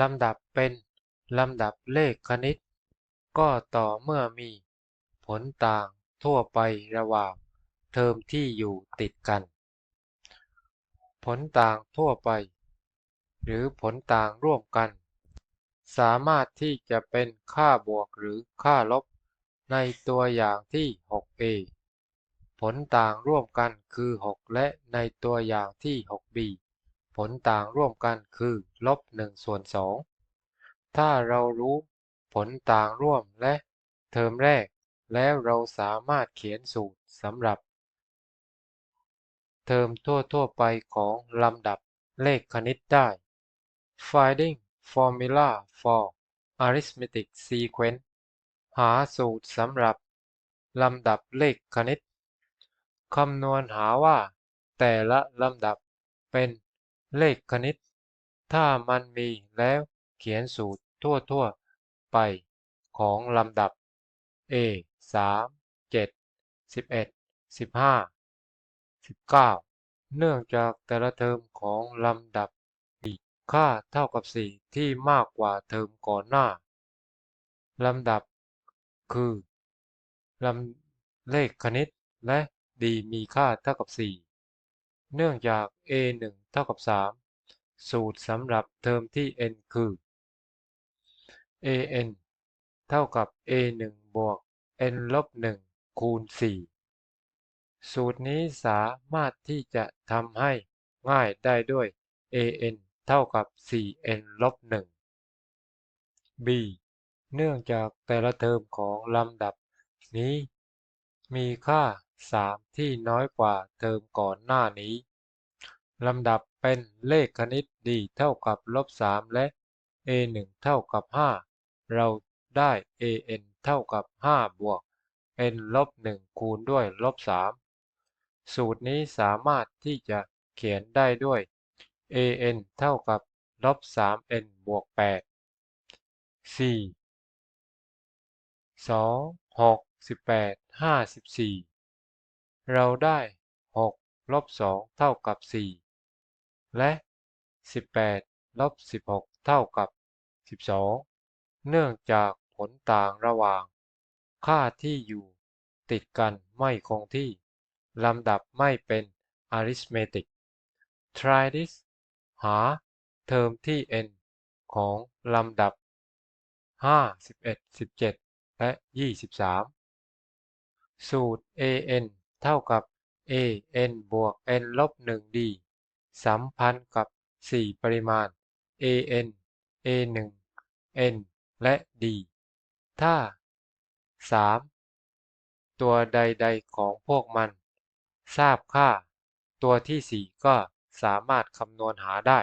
ลำดับเป็นลำดับเลขคณิต ก็ต่อเมื่อมีผลต่างทั่วไประหว่างเทอมที่อยู่ติดกัน ผลต่างทั่วไป หรือผลต่างร่วมกัน สามารถที่จะเป็นค่าบวกหรือค่าลบในตัวอย่างที่ 6a ผลต่างร่วมกันคือ 6 และในตัวอย่างที่ 6b ผลต่างร่วมกันคือลบ1ส่วน2ถ้าเรารู้ผลต่างร่วมและเทอมแรก แล้วเราสามารถเขียนสูตรสำหรับ เทอมทั่วๆไปของลำดับเลขคณิตได้ Finding formula for arithmetic sequence หาสูตรสำหรับ ลำดับเลขคณิต คำนวณหาว่า แต่ละลำดับเป็น เลขคณิต ถ้ามันมีแล้วเขียนสูตรทั่วๆ ไปของลำดับ A 3 7 11 15 19 เนื่องจากแต่ละเทอมของลำดับมีค่าเท่ากับ 4 ที่มากกว่าเทอมก่อนหน้า ลำดับ คือลำเลขคณิตและ d มีค่าเท่ากับ 4 เนื่องจาก a 1เท่ากับ3สูตรสำหรับเทอมที่ n คือ a n เท่ากับ a 1บวก n ลบ1คูณ 4 สูตรนี้สามารถที่จะทำให้ง่ายได้ด้วย a n เท่ากับ 4n ลบ 1 b เนื่องจากแต่ละเทอมของลำดับนี้ มีค่า 3 ที่น้อยกว่าเทอมก่อนหน้านี้ ลำดับเป็นเลขคณิต d เท่ากับลบ3และ a 1เท่ากับ 5 เราได้ a n เท่ากับ 5 บวก n ลบ 1 คูณด้วยลบ 3 สูตรนี้สามารถที่จะเขียนได้ด้วย a n เท่ากับลบ 3n บวก 8 4 2 6 18 54 เราได้6ลบ2เท่ากับ 4 และ 18ลบ16 เท่ากับ 12 เนื่องจากผลต่างระหว่าง ค่าที่อยู่ติดกันไม่คงที่ ลำดับไม่เป็น arithmetic try this หาเทอมที่ n ของลำดับ 5 11 17 และ 23 สูตร a n เท่ากับ a n บวก n ลบ 1 d สัมพันธ์กับ 4 ปริมาณ a n a 1 n และ d ถ้า 3 ตัวใดๆของพวกมัน ทราบค่า ตัวที่ 4 ก็สามารถคำนวณหาได้